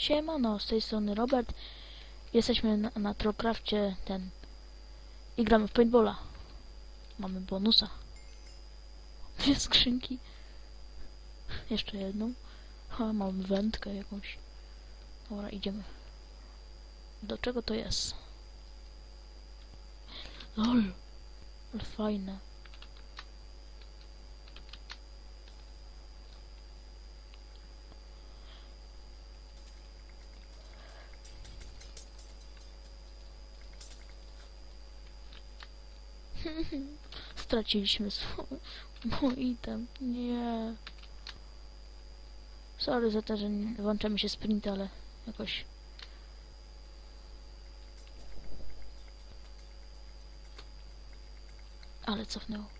Siemano, z tej strony Robert. Jesteśmy na, na ten i gramy w paintballa. Mamy bonusa. Dwie skrzynki. Jeszcze jedną. Ha, mam wędkę jakąś. Dobra, idziemy. Do czego to jest? Lol. Ale fajne. Straciliśmy swój mój item. Nie. Sorry za to, że nie włącza mi się sprint, ale jakoś... Ale cofnęło.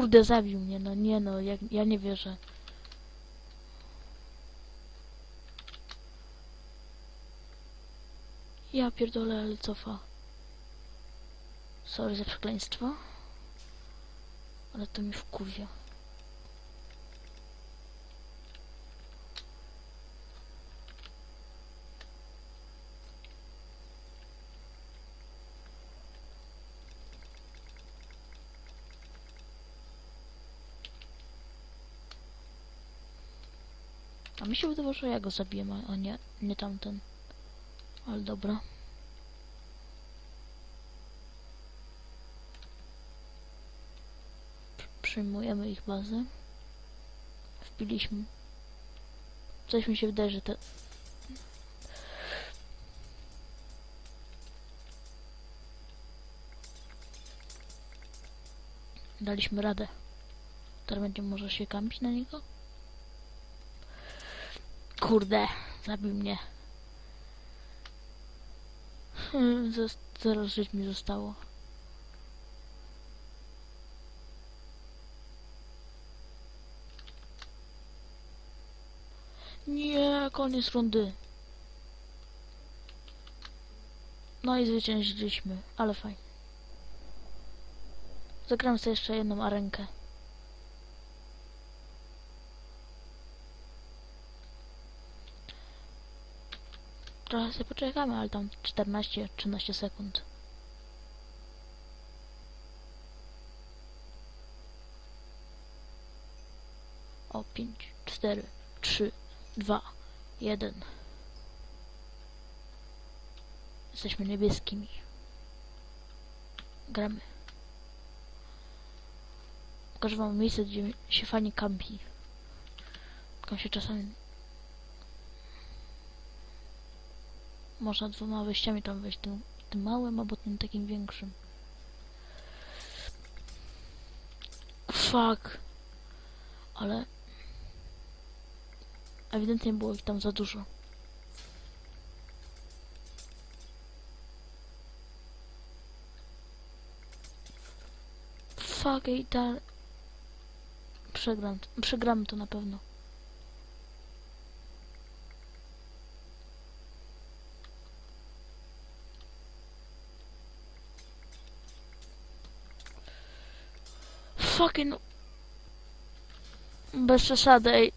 Kurde, zabił mnie, no nie no, jak, ja nie wierzę. Ja pierdolę, ale cofa. Sorry za przekleństwo. Ale to mi wkurwia. A mi się wydawało, że ja go zabiłem, a- nie, nie tamten. Ale dobra. Pr- Przyjmujemy ich bazę. Wbiliśmy. Coś mi się wydaje, że te... Daliśmy radę. Teraz będzie może się kampić na niego? Kurde, zabił mnie. Hmm, Zero żyć mi zostało. Nie, koniec rundy. No i zwyciężyliśmy, ale fajnie. Zagram sobie jeszcze jedną arenkę. Trochę sobie poczekamy, ale tam 14-13 sekund. O, 5, 4, 3, 2, 1. Jesteśmy niebieskimi. Gramy. Pokażę wam miejsce, gdzie się fajnie kampi. Tylko się czasami Można dwoma wejściami tam wejść, tym, tym małym albo tym takim większym. Fuck. Ale... Ewidentnie było ich tam za dużo. Fuck, i ta... Przegram, przegramy to na pewno. Fucking... Bez przesady, ej.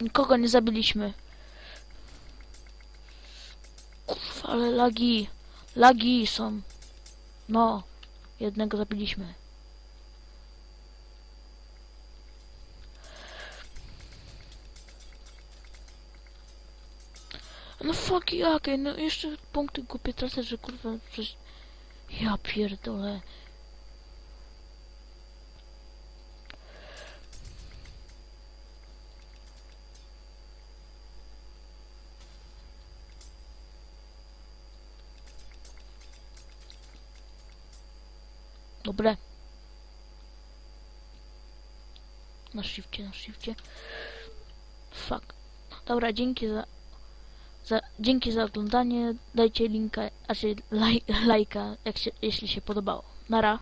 Nikogo nie zabiliśmy. Kurwa, ale lagi. Lagi są. No. Jednego zabiliśmy. No fuck jakie, no jeszcze punkty głupie tracę, że kurwa przecież... Ja pierdolę. Dobre. Na shifcie, na shifcie. Fuck. Dobra, dzięki za, za, dzięki za oglądanie. Dajcie linka, znaczy laj, lajka, jak się, jeśli się podobało. Nara.